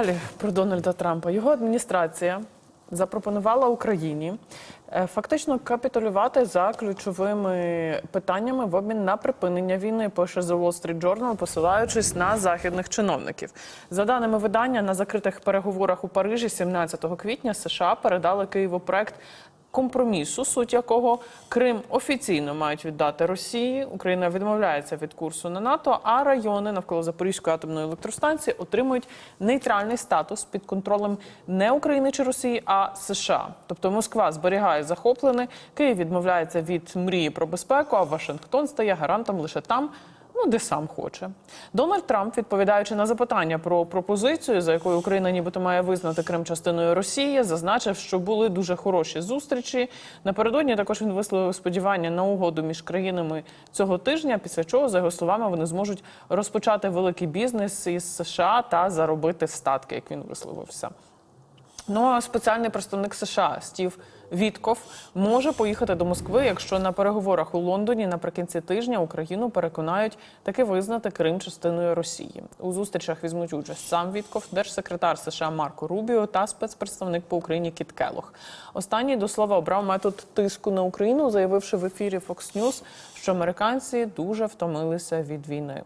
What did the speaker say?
Далі про Дональда Трампа. Його адміністрація запропонувала Україні е, фактично капітулювати за ключовими питаннями в обмін на припинення війни. Пише The Wall Street Journal, посилаючись на західних чиновників. За даними видання, на закритих переговорах у Парижі 17 квітня США передали Києву проект компромісу, суть якого Крим офіційно мають віддати Росії. Україна відмовляється від курсу на НАТО, а райони навколо Запорізької атомної електростанції отримують нейтральний статус під контролем не України чи Росії, а США. Тобто Москва зберігає захоплене, Київ відмовляється від мрії про безпеку, а Вашингтон стає гарантом лише там. Ну, де сам хоче. Дональд Трамп, відповідаючи на запитання про пропозицію, за якою Україна нібито має визнати Крим частиною Росії, зазначив, що були дуже хороші зустрічі. Напередодні також він висловив сподівання на угоду між країнами цього тижня. Після чого, за його словами, вони зможуть розпочати великий бізнес із США та заробити статки, як він висловився. Ну а спеціальний представник США Стів Вітков може поїхати до Москви, якщо на переговорах у Лондоні наприкінці тижня Україну переконають таки визнати Крим частиною Росії. У зустрічах візьмуть участь сам Вітков, держсекретар США Марко Рубіо та спецпредставник по Україні Кіт Келох. Останній до слова обрав метод тиску на Україну, заявивши в ефірі Fox News, що американці дуже втомилися від війни.